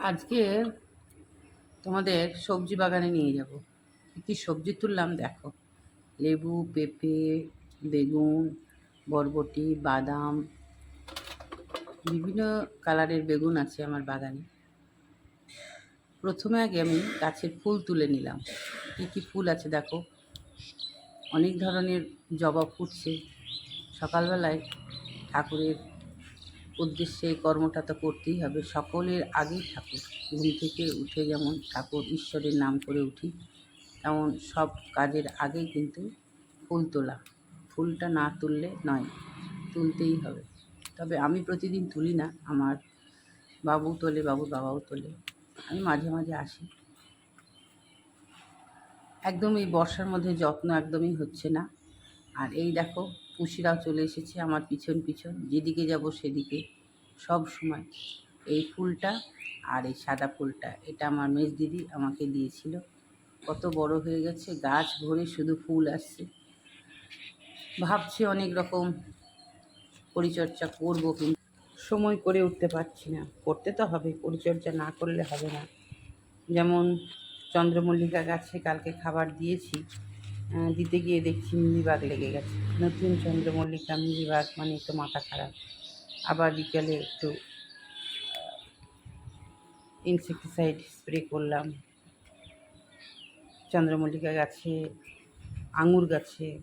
আজকে তোমাদের সবজি বাগানে নিয়ে যাব। কী সবজি তুললাম দেখো। লেবু, পেঁপে, বেগুন, বরবটি, বাদাম, বিভিন্ন কালারের বেগুন আছে আমার বাগানে। প্রথমে আগে আমি গাছের ফুল তুলে নিলাম। কী কী ফুল আছে দেখো। অনেক ধরনের জবা ফুটছে। সকালবেলায় ঠাকুরের উদ্দেশ্যে এই কর্মটা তো করতেই হবে। সকলের আগেই ঠাকুর। ঘুম থেকে উঠে যেমন ঠাকুর ঈশ্বরের নাম করে উঠি, তেমন সব কাজের আগেই কিন্তু ফুল তোলা। ফুলটা না তুললে নয়, তুলতেই হবে। তবে আমি প্রতিদিন তুলি না, আমার বাবু তোলে, বাবুর বাবাও তোলে। আমি মাঝে মাঝে আসি। একদম এই বর্ষার মধ্যে যত্ন একদমই হচ্ছে না। আর এই দেখো পুষিরাও চলে এসেছে আমার পিছন পিছন, যেদিকে যাব সেদিকে। সব সময় এই ফুলটা আর এই সাদা ফুলটা, এটা আমার মেজ দিদি আমাকে দিয়েছিল। কত বড় হয়ে গেছে, গাছ ভরে শুধু ফুল আসছে। ভাবছি অনেক রকম পরিচর্যা করব, কিন্তু সময় করে উঠতে পারছি না। করতে তো হবে, পরিচর্যা না করলে হবে না। যেমন চন্দ্রমল্লিকা গাছে কালকে খাবার দিয়েছি দিতে গিয়ে দেখছি মিলিবাগ লেগে গেছে। নতুন চন্দ্রমল্লিকা, মিলিবাগ মানে একটু মাথা খারাপ। আবার বিকেলে একটু ইনসেকটিসাইড স্প্রে করলাম। চন্দ্রমল্লিকা গাছে, আঙুর গাছে,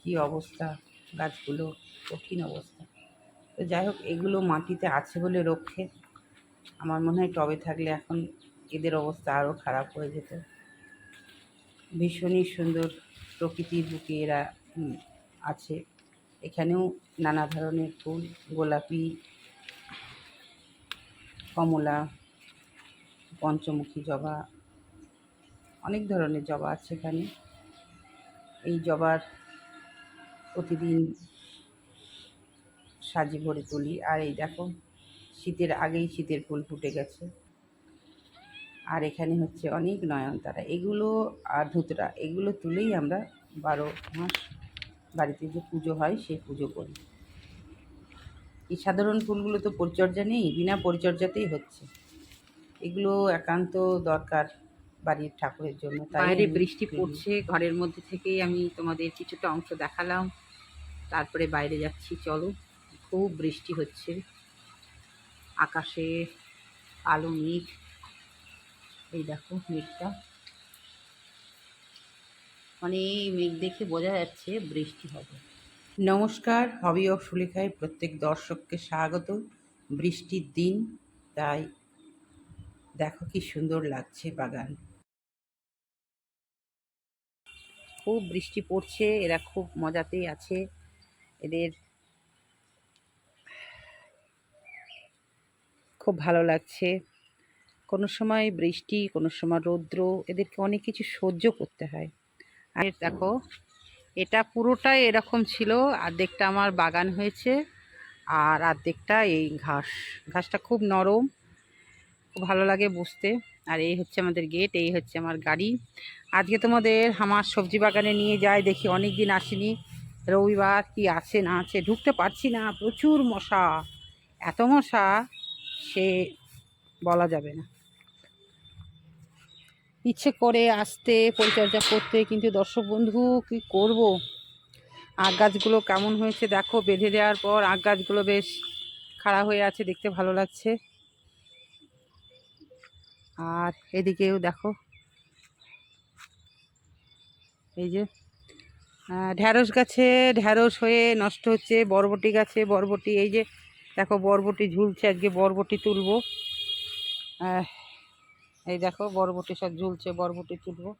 কি অবস্থা? গাছগুলো কঠিন অবস্থা। তো যাই হোক, এগুলো মাটিতে আছে বলে রক্ষে। আমার মনে হয় টবে থাকলে এখন এদের অবস্থা আরও খারাপ হয়ে যেত। ভীষণই সুন্দর প্রকৃতির বুকে এরা আছে। এখানেও নানা ধরনের ফুল, গোলাপি, কমলা, পঞ্চমুখী জবা, অনেক ধরনের জবা আছে এখানে। এই জবার প্রতিদিন সাজি ভরে তুলি। আর এই দেখো, শীতের আগেই শীতের ফুল ফুটে গেছে। আর এখানে হচ্ছে অনেক নয়নতারা। এগুলো আর ধুতরা এগুলো তুলেই আমরা বারো মাস বাড়িতে যে পুজো হয় সেই পুজো করি। এই সাধারণ ফুলগুলো তো পরিচর্যা নেই বিনা পরিচর্যাতেই হচ্ছে। এগুলো একান্ত দরকার বাড়ির ঠাকুরের জন্য তাই বাইরে বৃষ্টি পড়ছে ঘরের মধ্যে থেকেই আমি তোমাদের কিছুটা অংশ দেখালাম। তারপরে বাইরে যাচ্ছি চলো। খুব বৃষ্টি হচ্ছে। আকাশে কালো মেঘ এই দেখো মেঘটা। মানে এই মেঘ দেখে বোঝা যাচ্ছে বৃষ্টি হবে। নমস্কার, হবি অফ সুলেখায় প্রত্যেক দর্শককে স্বাগত। বৃষ্টির দিন, তাই দেখো কি সুন্দর লাগছে বাগান। খুব বৃষ্টি পড়ছে, এরা খুব মজাতেই আছে। এদের খুব ভালো লাগছে। কোনো সময় বৃষ্টি, কোনো সময় রৌদ্র, এদেরকে অনেক কিছু সহ্য করতে হয়। আর দেখো, এটা পুরোটাই এরকম ছিল অর্ধেকটা আমার বাগান হয়েছে, আর অর্ধেকটা এই ঘাস। ঘাসটা খুব নরম, খুব ভালো লাগে বুঝতে। আর এই হচ্ছে আমাদের গেট, এই হচ্ছে আমার গাড়ি। আজকে তোমাদের আমার সবজি বাগানে নিয়ে যায় দেখি অনেক দিন আসিনি। রবিবার কি আছে, না আছে, ঢুকতে পারছি না, প্রচুর মশা। এত মশা, সে বলা যাবে না। ইচ্ছে করে আসতে, পরিচর্যা করতে, কিন্তু দর্শক বন্ধু, কি করব? আগ গাছগুলো কেমন হয়েছে দেখো, বেঁধে দেওয়ার পর আগ গাছগুলো বেশ খাড়া হয়ে আছে, দেখতে ভালো লাগছে। আর এদিকেও দেখো। এই যে ঢ্যাঁড়স গাছে, ঢ্যাঁড়স হয়ে নষ্ট হচ্ছে, বরবটি গাছে, বরবটি, এই যে, দেখো, বরবটি ঝুলছে, আজকে বরবটি তুলব। এই দেখো, বরবটি সব ঝুলছে, বরবটি তুলবো।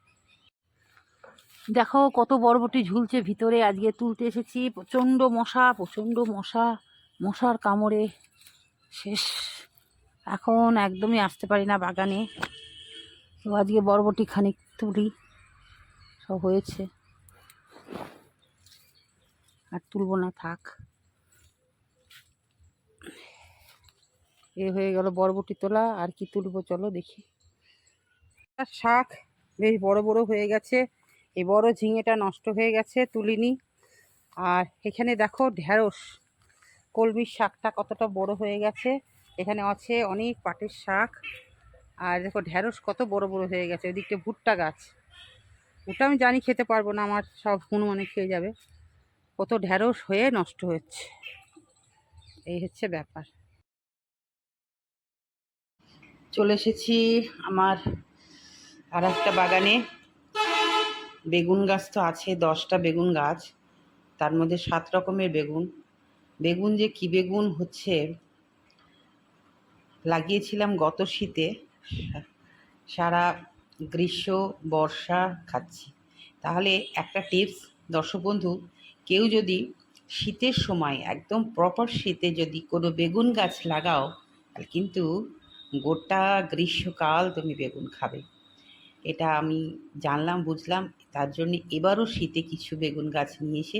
দেখো কত বরবটি ঝুলছে ভিতরে, আজকে তুলতে এসেছি প্রচণ্ড মশা প্রচণ্ড মশা, মশার কামড়ে শেষ। এখন একদমই আসতে পারি না বাগানে। তো আজকে বরবটি খানিক তুলি, সব হয়েছে। আর তুলব না, থাক। এ হয়ে গেল বরবটি তোলা, আর কি তুলবো চলো দেখি। শাক বেশ বড় বড় হয়ে গেছে। এই বড় ঝিঙেটা নষ্ট হয়ে গেছে তুলিনি। আর এখানে দেখো ঢ্যাঁড়স কলমির শাকটা কতটা বড় হয়ে গেছে। এখানে আছে অনেক পাটের শাক। আর দেখো ঢ্যাঁড়স কত বড় বড় হয়ে গেছে। ওদিকটা ভুট্টা গাছ। ওটা আমি জানি খেতে পারব না, আমার সব হনুমানে খেয়ে যাবে। কত ঢ্যাঁড়স হয়ে নষ্ট হচ্ছে। এই হচ্ছে ব্যাপার। চলে এসেছি আমার আর একটা বাগানে বেগুন গাছ তো আছে, দশটা বেগুন গাছ, তার মধ্যে সাত রকমের বেগুন। বেগুন যে কী বেগুন হচ্ছে, লাগিয়েছিলাম গত শীতে। সারা গ্রীষ্ম, বর্ষা খাচ্ছি। তাহলে একটা টিপস, দর্শক বন্ধু, কেউ যদি শীতের সময়, একদম প্রপার শীতে যদি কোনো বেগুন গাছ লাগাও, তাহলে কিন্তু গোটা গ্রীষ্মকাল তুমি বেগুন খাবে। এটা আমি জানলাম, বুঝলাম, তার জন্য এবারও শীতে কিছু বেগুন গাছ নিয়ে এসে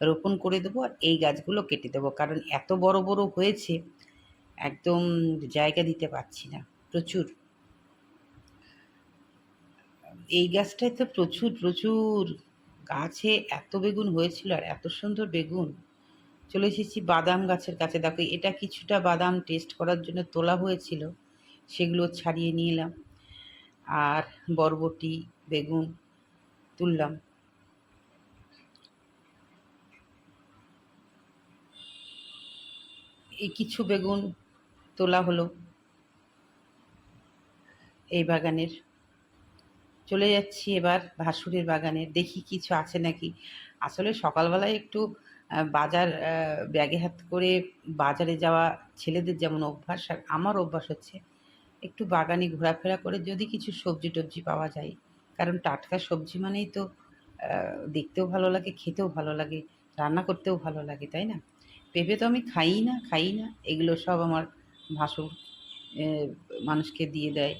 রোপণ করে দেবো আর এই গাছগুলো কেটে দেবো। কারণ এত বড় বড় হয়েছে, একদম জায়গা দিতে পারছি না। প্রচুর। এই গাছটায় তো প্রচুর প্রচুর গাছে এত বেগুন হয়েছিল আর এত সুন্দর বেগুন। চলে এসেছি বাদাম গাছের কাছে। দেখো, এটা কিছুটা বাদাম টেস্ট করার জন্য তোলা হয়েছিল, সেগুলো ছাড়িয়ে নিয়ে এলাম। আর বরবটি, বেগুন তুললাম। এই কিছু বেগুন তোলা হলো এই বাগানের। চলে যাচ্ছি এবার ভাসুরের বাগানে। দেখি কিছু আছে নাকি? আসলে সকালবেলায় একটু বাজার ব্যাগে হাত করে বাজারে যাওয়া ছেলেদের যেমন অভ্যাস, আর আমার অভ্যাস হচ্ছে একটু বাগানে ঘোরাফেরা করে যদি কিছু সবজি টবজি পাওয়া যায়। কারণ টাটকা সবজি মানেই তো দেখতেও ভালো লাগে, খেতেও ভালো লাগে, রান্না করতেও ভালো লাগে, তাই না? পেঁপে তো আমি খাই না খাই না, এগুলো সব আমার ভাসুর মানুষকে দিয়ে দেয়।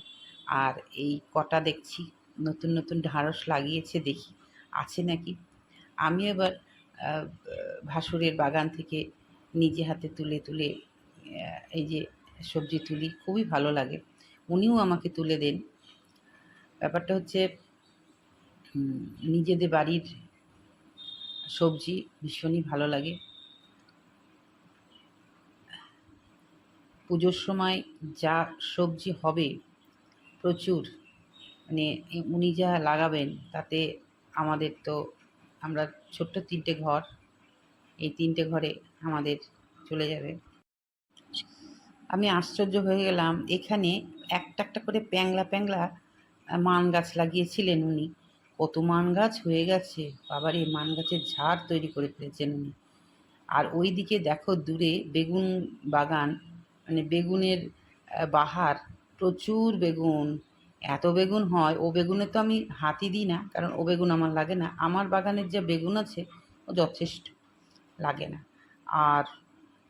আর এই কটা দেখছি, নতুন নতুন ঢাঁড়স লাগিয়েছে, দেখি, আছে নাকি? আমি এবার ভাসুরের বাগান থেকে নিজে হাতে তুলে তুলে এই যে সবজি তুলি, খুবই ভালো লাগে। উনিও আমাকে তুলে দেন। ব্যাপারটা হচ্ছে নিজেদের বাড়ির সবজি ভীষণই ভালো লাগে। পুজোর সময় যা সবজি হবে, প্রচুর। মানে উনি যা লাগাবেন, তাতে আমাদের তো, আমরা ছোট্ট তিনটে ঘর, এই তিনটে ঘরে আমাদের চলে যাবে। আমি আশ্চর্য হয়ে গেলাম, এখানে একটা একটা করে প্যাংলা প্যাংলা মান গাছ লাগিয়েছিলেন উনি। কত মান গাছ হয়ে গেছে, বাবারে, মান গাছের ঝাড় তৈরি করে ফেলেছেন উনি। আর ওই দিকে দেখো দূরে বেগুন বাগান মানে বেগুনের বাহার, প্রচুর বেগুন। এত বেগুন হয়, ও বেগুনে তো আমি হাতি দিই না, কারণ ও বেগুন আমার লাগে না। আমার বাগানের যে বেগুন আছে, ও যথেষ্ট লাগে না। আর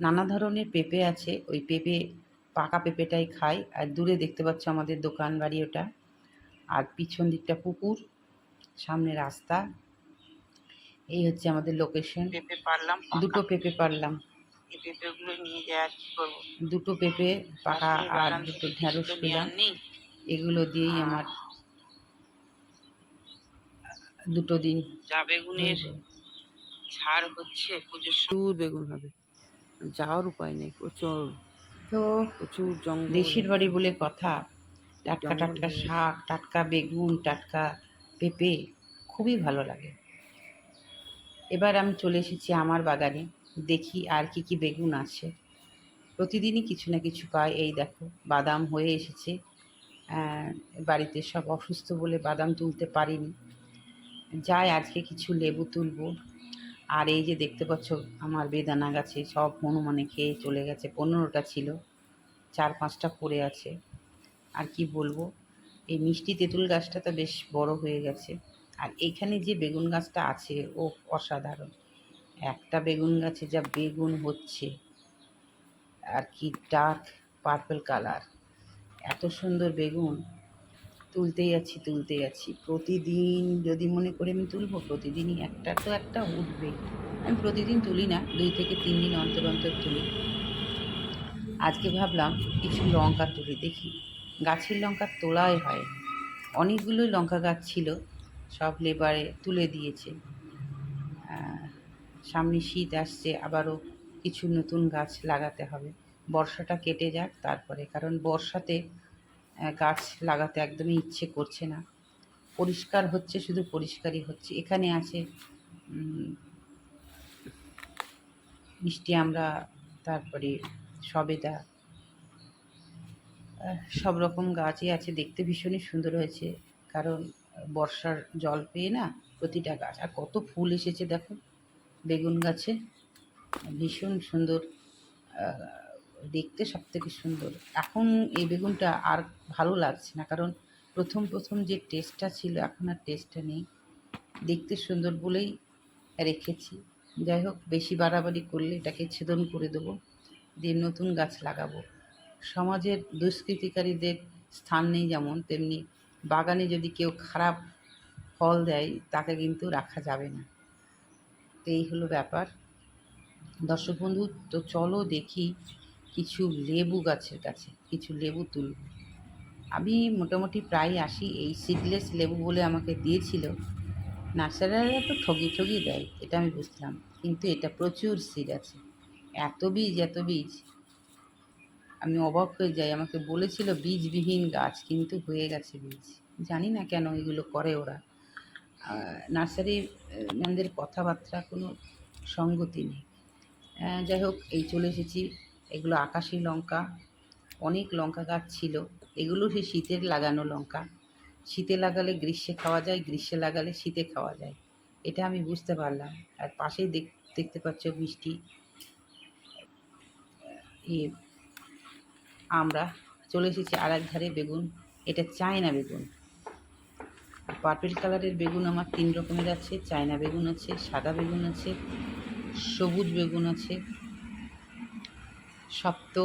নানা ধরনের পেঁপে আছে ওই পেঁপে পাকা পেঁপেটাই খাই। আর দূরে দেখতে পাচ্ছ আমাদের দোকান বাড়ি ওটা। আর পিছন দিকটা পুকুর সামনে রাস্তা। এই হচ্ছে আমাদের লোকেশন পেঁপে পারলাম দুটো পেঁপে পারলাম। এই পেঁপেগুলো নিয়ে যাই আর কি করব? দুটো পেঁপে পাকা আর দুটো ঢ্যাঁড়স পেলাম। এগুলো দিয়েই আমার দুটো দিন। যা বেগুনের ছাড় হচ্ছে পুজোর প্রচুর বেগুন হবে। যাওয়ার উপায় নেই প্রচুর তো প্রচুর জঙ্গল দেশের বাড়ি বলে কথা। টাটকা টাটকা শাক টাটকা বেগুন টাটকা পেঁপে খুবই ভালো লাগে। এবার আমি চলে এসেছি আমার বাগানে দেখি আর কি কি বেগুন আছে। প্রতিদিনই কিছু না কিছু পাই এই দেখো বাদাম হয়ে এসেছে। বাড়িতে সব অসুস্থ বলে বাদাম তুলতে পারিনি। যাই আজকে কিছু লেবু তুলবো। আর এই যে দেখতে পাচ্ছ, আমার বেদানা গাছে সব হনুমানে খেয়ে চলে গেছে। পনেরোটা ছিল, চার পাঁচটা পড়ে আছে। আর কি বলব, এই মিষ্টি তেঁতুল গাছটা তো বেশ বড় হয়ে গেছে। আর এখানে যে বেগুন গাছটা আছে, ও অসাধারণ। একটা বেগুন গাছে যা বেগুন হচ্ছে, আর কি ডার্ক পার্পল কালার। এত সুন্দর বেগুন। তুলতেই আছি তুলতেই আছি। প্রতিদিন যদি মনে করে আমি তুলবো, প্রতিদিনই একটা তো একটা উঠবে আমি প্রতিদিন তুলি না, দুই থেকে তিন দিন অন্তর অন্তর তুলি। আজকে ভাবলাম কিছু লঙ্কা তুলি, দেখি। গাছের লঙ্কা তোলাই হয়। অনেকগুলোই লঙ্কা গাছ ছিল, সব লেবারে তুলে দিয়েছে। সামনে শীত আসছে, আবারও কিছু নতুন গাছ লাগাতে হবে। বর্ষাটা কেটে যাক, তারপরে। কারণ বর্ষাতে গাছ লাগাতে একদমই ইচ্ছে করছে না। পরিষ্কার হচ্ছে, শুধু পরিষ্কারই হচ্ছে। এখানে আছে মিষ্টি আমরা, তারপরে সবেদা সব রকম গাছই আছে। দেখতে ভীষণই সুন্দর হয়েছে, কারণ বর্ষার জল পেয়ে না প্রতিটা গাছ, আর কত ফুল এসেছে দেখো, বেগুন গাছে, ভীষণ সুন্দর দেখতে সব থেকে সুন্দর। এখন এই বেগুনটা আর ভালো লাগছে না, কারণ প্রথম প্রথম যে টেস্টটা ছিল, এখন আর টেস্টটা নেই। দেখতে সুন্দর বলেই রেখেছি। যাই হোক, বেশি বাড়াবাড়ি করলে এটাকে ছেদন করে দেবো, দিয়ে নতুন গাছ লাগাবো। সমাজের দুষ্কৃতিকারীদের স্থান নেই যেমন, তেমনি বাগানে যদি কেউ খারাপ ফল দেয়, তাকে কিন্তু রাখা যাবে না। তো এই হলো ব্যাপার। দর্শক বন্ধু, তো চলো দেখি কিছু লেবু গাছের কাছে, কিছু লেবু তুলব। আমি মোটামুটি প্রায় আসি, এই সিডলেস লেবু বলে আমাকে দিয়েছিল। নার্সারিরা তো ঠগি ঠগি দেয়, এটা আমি বুঝলাম। কিন্তু এটা প্রচুর সিড আছে, এত বীজ এত বীজ। আমি অবাক হয়ে যাই, আমাকে বলেছিল বীজবিহীন গাছ, কিন্তু হয়ে গেছে বীজ। জানি না কেন এগুলো করে ওরা। নার্সারি ম্যানদের কথাবার্তা কোনো সঙ্গতি নেই। যাই হোক, এই চলে এসেছি। এগুলো আকাশি লঙ্কা, অনেক লঙ্কা গাছ ছিল। এগুলো সেই শীতের লাগানো লঙ্কা। শীতে লাগালে গ্রীষ্মে খাওয়া যায়, গ্রীষ্মে লাগালে শীতে খাওয়া যায়। এটা আমি বুঝতে পারলাম। আর পাশেই দেখ, দেখতে পাচ্ছ বৃষ্টি ইয়ে আমরা চলে এসেছি আর এক ধারে বেগুন। এটা চায়না বেগুন। পার্পেল কালারের বেগুন আমার তিন রকমের আছে। চায়না বেগুন আছে, সাদা বেগুন আছে, সবুজ বেগুন আছে। সপ্ত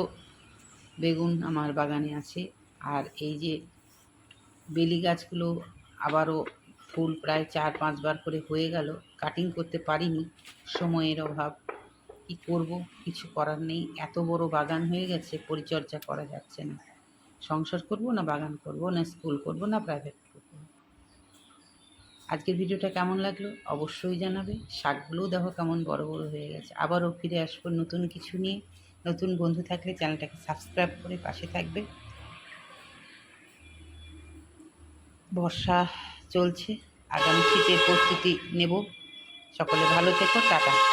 বেগুন আমার বাগানে আছে। আর এই যে বেলি গাছগুলো আবারও ফুল প্রায় চার পাঁচবার করে হয়ে গেল কাটিং করতে পারিনি, সময়ের অভাব। কি করব, কিছু করার নেই। এত বড় বাগান হয়ে গেছে, পরিচর্যা করা যাচ্ছে না। সংসার করব না, বাগান করব না, স্কুল করব না প্রাইভেট করব আজকের ভিডিওটা কেমন লাগল অবশ্যই জানাবে। শাকগুলোও দেখো কেমন বড় বড় হয়ে গেছে। আবারও ফিরে আসব নতুন কিছু নিয়ে। নতুন বন্ধু থাকলে চ্যানেলটাকে সাবস্ক্রাইব করে পাশে থাকবে। বর্ষা চলছে, আগামী শীতের প্রস্তুতি নেব। সকলে ভালো থেকো, টাটা।